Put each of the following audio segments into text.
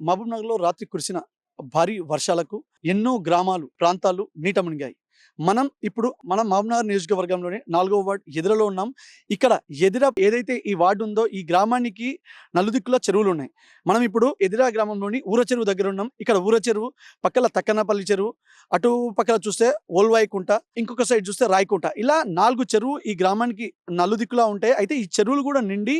మహబూబ్నగర్లో రాత్రి కురిసిన భారీ వర్షాలకు ఎన్నో గ్రామాలు ప్రాంతాలు నీట మునిగాయి మనం ఇప్పుడు మనం మహబూబ్నగర్ నియోజకవర్గంలోని నాలుగో వార్డ్ ఎదురలో ఉన్నాం. ఇక్కడ ఎదిర ఏదైతే ఈ వార్డు ఉందో ఈ గ్రామానికి నలుదిక్కుల చెరువులు ఉన్నాయి. మనం ఇప్పుడు ఎదిరా గ్రామంలోని ఊర చెరువు దగ్గర ఉన్నాం. ఇక్కడ ఊర చెరువు పక్కన తక్కనపల్లి చెరువు అటు పక్కన చూస్తే ఓల్వాయికుంట ఇంకొక సైడ్ చూస్తే రాయకుంట. ఇలా నాలుగు చెరువు ఈ గ్రామానికి నలుదిక్కులా ఉంటాయి. అయితే ఈ చెరువులు కూడా నిండి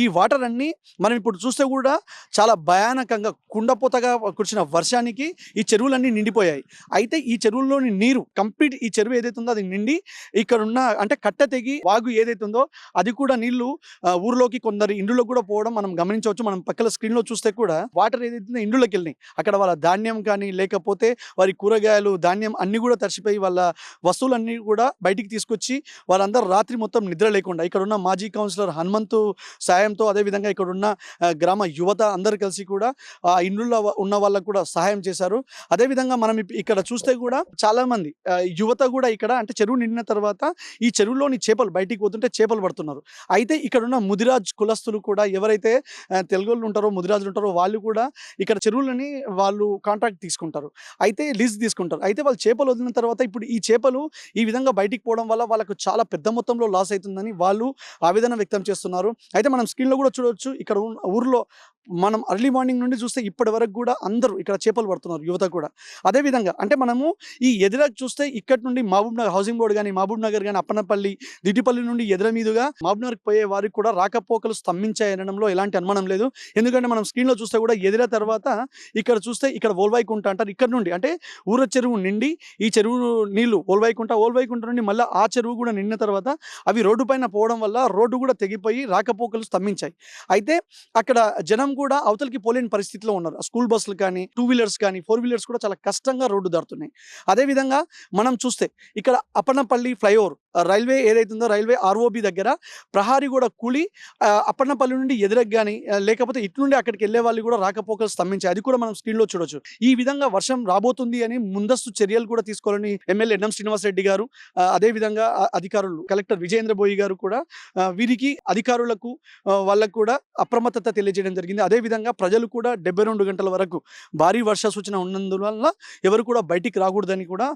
ఈ వాటర్ అన్ని మనం ఇప్పుడు చూస్తే కూడా చాలా భయానకంగా కుండపోతగా కురిసిన వర్షానికి ఈ చెరువులన్నీ నిండిపోయాయి. అయితే ఈ చెరువుల్లోని నీరు కంప్లీట్ ఈ చెరువు ఏదైతే ఉందో అది నిండి ఇక్కడ ఉన్న అంటే కట్ట తెగి వాగు ఏదైతే ఉందో అది కూడా నీళ్ళు ఊర్లోకి కొందరు ఇండ్లలో కూడా పోవడం మనం గమనించవచ్చు. మనం పక్కల స్క్రీన్లో చూస్తే కూడా వాటర్ ఏదైతే ఉందో ఇండ్లకి వెళ్ళినాయి. అక్కడ వాళ్ళ ధాన్యం కానీ లేకపోతే వారి కూరగాయలు ధాన్యం అన్ని కూడా తరిచిపోయి వాళ్ళ వస్తువులన్నీ కూడా బయటికి తీసుకొచ్చి వాళ్ళందరూ రాత్రి మొత్తం నిద్ర లేకుండా ఇక్కడ ఉన్న మాజీ కౌన్సిలర్ హనుమంతు సాయంతో అదేవిధంగా ఇక్కడ ఉన్న గ్రామ యువత అందరు కలిసి కూడా ఆ ఇండ్లలో ఉన్న వాళ్ళకు కూడా సహాయం చేశారు. అదేవిధంగా మనం ఇక్కడ చూస్తే కూడా చాలా మంది యువత కూడా ఇక్కడ అంటే చెరువు నిండిన తర్వాత ఈ చెరువులోని చేపలు బయటికి పోతుంటే చేపలు పడుతున్నారు. అయితే ఇక్కడ ఉన్న ముదిరాజ్ కులస్తులు కూడా ఎవరైతే తెలుగు వాళ్ళు ఉంటారో ముదిరాజులు ఉంటారో వాళ్ళు కూడా ఇక్కడ చెరువులని వాళ్ళు కాంట్రాక్ట్ తీసుకుంటారు. అయితే లీజ్ తీసుకుంటారు. అయితే వాళ్ళు చేపలు వదిలిన తర్వాత ఇప్పుడు ఈ చేపలు ఈ విధంగా బయటికి పోవడం వల్ల వాళ్ళకు చాలా పెద్ద మొత్తంలో లాస్ అవుతుందని వాళ్ళు ఆవేదన వ్యక్తం చేస్తున్నారు. అయితే మనం స్క్రీన్లో కూడా చూడవచ్చు ఇక్కడ ఊర్లో మనం అర్లీ మార్నింగ్ నుండి చూస్తే ఇప్పటి వరకు కూడా అందరూ ఇక్కడ చేపలు పడుతున్నారు యువత కూడా. అదేవిధంగా అంటే మనము ఈ ఎదుర చూస్తే ఇక్కడ నుండి మహబూబ్ నగర్ హౌసింగ్ బోర్డు కానీ మహబూబ్ నగర్ కానీ అప్పనపల్లి దిడ్డిపల్లి నుండి ఎదుర మీదుగా మహబూబ్ నగర్కి పోయే వారికి కూడా రాకపోకలు స్తంభించాయి అనడంలో ఎలాంటి అనుమానం లేదు. ఎందుకంటే మనం స్క్రీన్లో చూస్తే కూడా ఎదిర తర్వాత ఇక్కడ చూస్తే ఇక్కడ ఓల్వైకుంట అంటారు. ఇక్కడ నుండి అంటే ఊర చెరువు నిండి ఈ చెరువు నీళ్ళు ఓల్వైకుంట ఓల్వైకుంట నుండి మళ్ళీ ఆ చెరువు కూడా నిండిన తర్వాత అవి రోడ్డు పైన పోవడం వల్ల రోడ్డు కూడా తెగిపోయి రాకపోకలు స్తంభించాయి. అయితే అక్కడ జనం కూడా అవతలికి పోలేని పరిస్థితిలో ఉన్నారు. స్కూల్ బస్సులు కానీ టూ వీలర్స్ కానీ ఫోర్ వీలర్స్ కూడా చాలా కష్టంగా రోడ్డు దాటుతున్నాయి. అదేవిధంగా మనం చూస్తే ఇక్కడ అప్పన్నపల్లి ఫ్లైఓవర్ రైల్వే ఏదైతుందో రైల్వే ఆర్ఓబి దగ్గర ప్రహారీ కూడా కూలి అప్పన్నపల్లి నుండి ఎదురకు కానీ లేకపోతే ఇటు నుండి అక్కడికి వెళ్ళే వాళ్ళు కూడా రాకపోకలు స్తంభించాయి. అది కూడా మనం స్క్రీన్లో చూడొచ్చు. ఈ విధంగా వర్షం రాబోతుంది అని ముందస్తు చర్యలు కూడా తీసుకోవాలని ఎమ్మెల్యే ఎన్ఎం శ్రీనివాసరెడ్డి గారు అదేవిధంగా అధికారులు కలెక్టర్ విజయేంద్ర బోయి గారు కూడా వీరికి అధికారులకు వాళ్ళకు కూడా అప్రమత్తత తెలియజేయడం జరిగింది. అదేవిధంగా ప్రజలు కూడా డెబ్బై రెండు గంటల వరకు భారీ వర్ష సూచన ఉన్నందువల్ల ఎవరు కూడా బయటికి రాకూడదని కూడా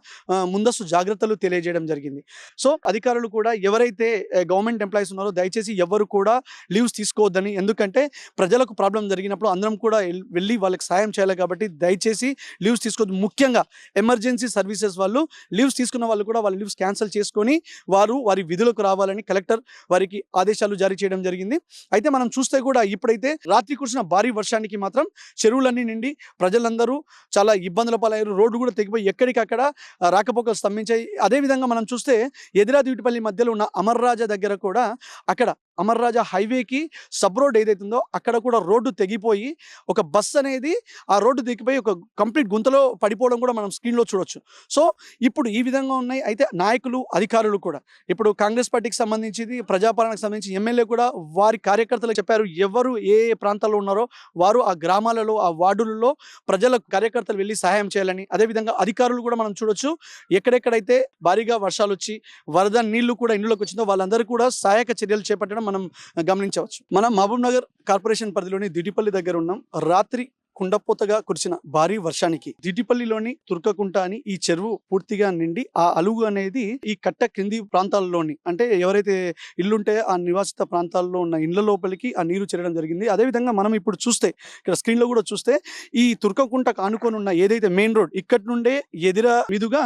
ముందస్తు జాగ్రత్తలు తెలియజేయడం జరిగింది. సో అధికారులు కూడా ఎవరైతే గవర్నమెంట్ ఎంప్లాయీస్ ఉన్నారో దయచేసి ఎవరు కూడా లీవ్స్ తీసుకోవద్దని ఎందుకంటే ప్రజలకు ప్రాబ్లం జరిగినప్పుడు అందరం కూడా వెళ్ళి వాళ్ళకి సాయం చేయాలి కాబట్టి దయచేసి లీవ్స్ తీసుకోవద్దు. ముఖ్యంగా ఎమర్జెన్సీ సర్వీసెస్ వాళ్ళు లీవ్స్ తీసుకున్న వాళ్ళు కూడా వాళ్ళ లీవ్స్ క్యాన్సిల్ చేసుకొని వారు వారి విధులకు రావాలని కలెక్టర్ వారికి ఆదేశాలు జారీ చేయడం జరిగింది. అయితే మనం చూస్తే కూడా ఇప్పుడైతే రాత్రి కురిసిన భారీ వర్షానికి మాత్రం చెరువులన్నీ నిండి ప్రజలందరూ చాలా ఇబ్బందుల పాలయ్యారు. రోడ్డు కూడా తెగిపోయి ఎక్కడికక్కడ రాకపోకలు స్తంభించాయి. అదేవిధంగా మనం చూస్తే ఎదిరాదివిటిపల్లి మధ్యలో ఉన్న అమర్రాజా దగ్గర కూడా అక్కడ అమర్రాజా హైవేకి సబ్ రోడ్ ఏదైతే ఉందో అక్కడ కూడా రోడ్డు తెగిపోయి ఒక బస్ అనేది ఆ రోడ్డు తెగిపోయి ఒక కంప్లీట్ గుంతలో పడిపోవడం కూడా మనం స్క్రీన్లో చూడొచ్చు. సో ఇప్పుడు ఈ విధంగా ఉన్నాయి. అయితే నాయకులు అధికారులు కూడా. ఇప్పుడు కాంగ్రెస్ పార్టీకి సంబంధించింది ప్రజాపాలనకు సంబంధించి ఎమ్మెల్యే కూడా వారి కార్యకర్తలు చెప్పారు. ఎవరు ఏ ఏ ప్రాంతాల్లో ఉన్నారో వారు ఆ గ్రామాలలో ఆ వార్డులలో ప్రజలకు కార్యకర్తలు వెళ్ళి సహాయం చేయాలని. అదేవిధంగా అధికారులు కూడా మనం చూడొచ్చు. ఎక్కడెక్కడైతే భారీగా వర్షాలు వచ్చి వరద నీళ్ళు కూడా ఇండ్లోకి వచ్చిందో వాళ్ళందరూ కూడా సహాయక చర్యలు చేపట్టడం మనం గమనించవచ్చు. మనం మహబూబ్ నగర్ కార్పొరేషన్ పరిధిలోని దిడిపల్లి దగ్గర ఉన్నాం. రాత్రి కుండపోతగా కురిసిన భారీ వర్షానికి దిటిపల్లిలోని తుర్కకుంట అని ఈ చెరువు పూర్తిగా నిండి ఆ అలుగు అనేది ఈ కట్ట క్రింది ప్రాంతాల్లోని అంటే ఎవరైతే ఇల్లుంటే ఆ నివాసిత ప్రాంతాల్లో ఉన్న ఇండ్ల లోపలికి ఆ నీరు చేరడం జరిగింది. అదేవిధంగా మనం ఇప్పుడు చూస్తే ఇక్కడ స్క్రీన్లో కూడా చూస్తే ఈ తుర్కకుంట ఆనుకొని ఉన్న ఏదైతే మెయిన్ రోడ్ ఇక్కడి నుండే ఎదుర మీదుగా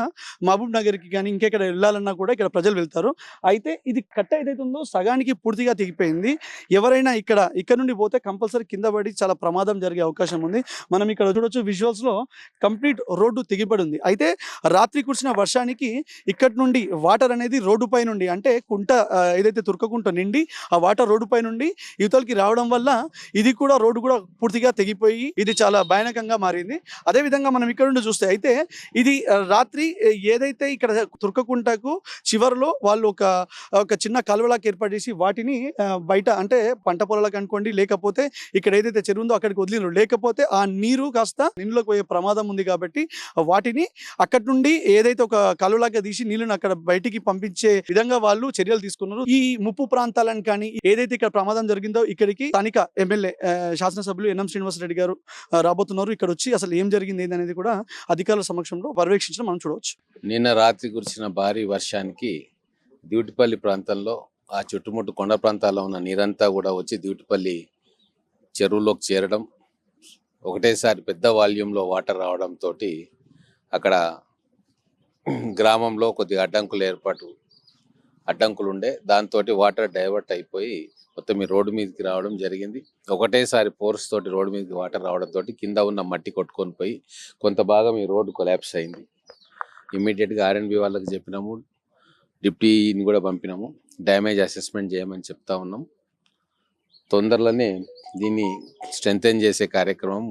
మహబూబ్ నగర్కి కానీ ఇంకెక్కడ వెళ్ళాలన్నా కూడా ఇక్కడ ప్రజలు వెళ్తారు. అయితే ఇది కట్ట ఏదైతే ఉందో సగానికి పూర్తిగా తెగిపోయింది. ఎవరైనా ఇక్కడ ఇక్కడ నుండి పోతే కంపల్సరీ కింద పడి చాలా ప్రమాదం జరిగే అవకాశం ఉంది. మనం ఇక్కడ చూడొచ్చు విజువల్స్లో కంప్లీట్ రోడ్డు తెగిపడి ఉంది. అయితే రాత్రి కురిసిన వర్షానికి ఇక్కడ నుండి వాటర్ అనేది రోడ్డు పై నుండి అంటే కుంట ఏదైతే తుర్కకుంట నిండి ఆ వాటర్ రోడ్డు పై నుండి యువతలకి రావడం వల్ల ఇది కూడా రోడ్డు కూడా పూర్తిగా తెగిపోయి ఇది చాలా భయానకంగా మారింది. అదే విధంగా మనం ఇక్కడ నుండి చూస్తే అయితే ఇది రాత్రి ఏదైతే ఇక్కడ తుర్కకుంటకు చివరిలో వాళ్ళు ఒక ఒక చిన్న కలువలాకి ఏర్పాటు చేసి వాటిని బయట అంటే పంట పొలాలకు అనుకోండి లేకపోతే ఇక్కడ ఏదైతే చెరువు ఉందో అక్కడికి వదిలినారు లేకపోతే ఆ నీరు కాస్త నీళ్ళలోకి పోయే ప్రమాదం ఉంది కాబట్టి వాటిని అక్కడి నుండి ఏదైతే ఒక కలులాగా తీసి నీళ్ళని అక్కడ బయటికి పంపించే విధంగా వాళ్ళు చర్యలు తీసుకున్నారు. ఈ ముప్పు ప్రాంతాలను కానీ ఏదైతే ఇక్కడ ప్రమాదం జరిగిందో ఇక్కడికి స్థానిక ఎమ్మెల్యే శాసనసభ్యులు ఎన్ఎం శ్రీనివాసరెడ్డి గారు రాబోతున్నారు. ఇక్కడ వచ్చి అసలు ఏం జరిగింది అనేది కూడా అధికారుల సమక్షంలో పర్యవేక్షించడం మనం చూడవచ్చు. నిన్న రాత్రి కురిసిన భారీ వర్షానికి దివిటిపల్లి ప్రాంతంలో ఆ చుట్టుముట్టు కొండ ప్రాంతాల్లో ఉన్న నీరంతా కూడా వచ్చి దివిటిపల్లి చెరువులోకి చేరడం ఒకటేసారి పెద్ద వాల్యూమ్లో వాటర్ రావడంతో అక్కడ గ్రామంలో కొద్దిగా అడ్డంకులు ఏర్పాటు అడ్డంకులు ఉండే. దాంతో వాటర్ డైవర్ట్ అయిపోయి మొత్తం ఈ రోడ్డు మీదకి రావడం జరిగింది. ఒకటేసారి ఫోర్స్ తోటి రోడ్డు మీదకి వాటర్ రావడంతో కింద ఉన్న మట్టి కొట్టుకొని పోయి కొంత భాగం ఈ రోడ్డు కొలాప్స్ అయింది. ఇమ్మీడియట్గా ఆర్ఎన్బి వాళ్ళకి చెప్పినాము. డిప్టీని కూడా పంపినాము. డ్యామేజ్ అసెస్మెంట్ చేయమని చెప్తా ఉన్నాం. తొందరలోనే దీన్ని స్ట్రెంగ్తెన్ చేసే కార్యక్రమం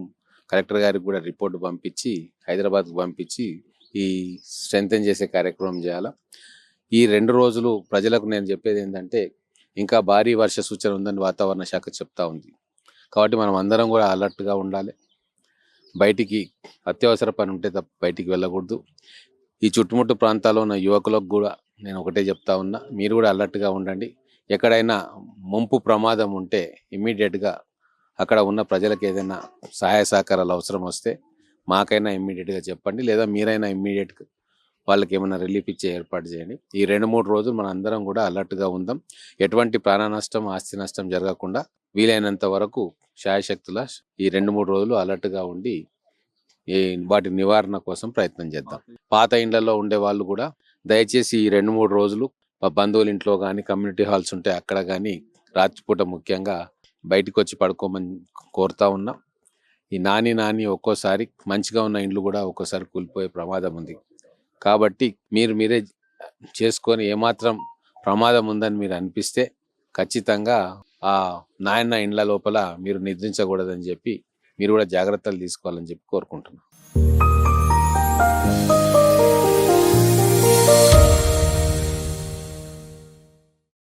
కలెక్టర్ గారికి కూడా రిపోర్ట్ పంపించి హైదరాబాద్కు పంపించి ఈ స్ట్రెంగ్తెన్ చేసే కార్యక్రమం చేయాలా. ఈ రెండు రోజులు ప్రజలకు నేను చెప్పేది ఏంటంటే ఇంకా భారీ వర్ష సూచన ఉందని వాతావరణ శాఖ చెప్తా ఉంది. కాబట్టి మనం అందరం కూడా అలర్ట్గా ఉండాలి. బయటికి అత్యవసర పని ఉంటే తప్ప బయటికి వెళ్ళకూడదు. ఈ చుట్టుముట్టు ప్రాంతాల్లో ఉన్న యువకులకు కూడా నేను ఒకటే చెప్తా ఉన్నా మీరు కూడా అలర్ట్గా ఉండండి. ఎక్కడైనా ముంపు ప్రమాదం ఉంటే ఇమ్మీడియట్గా అక్కడ ఉన్న ప్రజలకు ఏదైనా సహాయ సహకారాలు అవసరం వస్తే మాకైనా ఇమ్మీడియట్గా చెప్పండి. లేదా మీరైనా ఇమ్మీడియట్గా వాళ్ళకి ఏమైనా రిలీఫ్ ఇచ్చే ఏర్పాటు చేయండి. ఈ రెండు మూడు రోజులు మన అందరం కూడా అలర్ట్గా ఉందాం. ఎటువంటి ప్రాణ నష్టం ఆస్తి నష్టం జరగకుండా వీలైనంత వరకు శాయశక్తుల ఈ రెండు మూడు రోజులు అలర్ట్గా ఉండి ఈ వాటి నివారణ కోసం ప్రయత్నం చేద్దాం. పాత ఇండ్లలో ఉండే వాళ్ళు కూడా దయచేసి ఈ రెండు మూడు రోజులు బంధువుల ఇంట్లో కానీ కమ్యూనిటీ హాల్స్ ఉంటే అక్కడ కానీ రాత్రిపూట ముఖ్యంగా బయటికి వచ్చి పడుకోమని కోరుతా ఉన్నా. ఈ నాని నాని ఒక్కోసారి మంచిగా ఉన్న ఇండ్లు కూడా ఒక్కోసారి కూలిపోయే ప్రమాదం ఉంది. కాబట్టి మీరు మీరే చేసుకొని ఏమాత్రం ప్రమాదం ఉందని మీరు అనిపిస్తే ఖచ్చితంగా ఆ నాయన ఇండ్ల లోపల మీరు నిద్రించకూడదని చెప్పి మీరు కూడా జాగ్రత్తలు తీసుకోవాలని చెప్పి కోరుకుంటున్నాను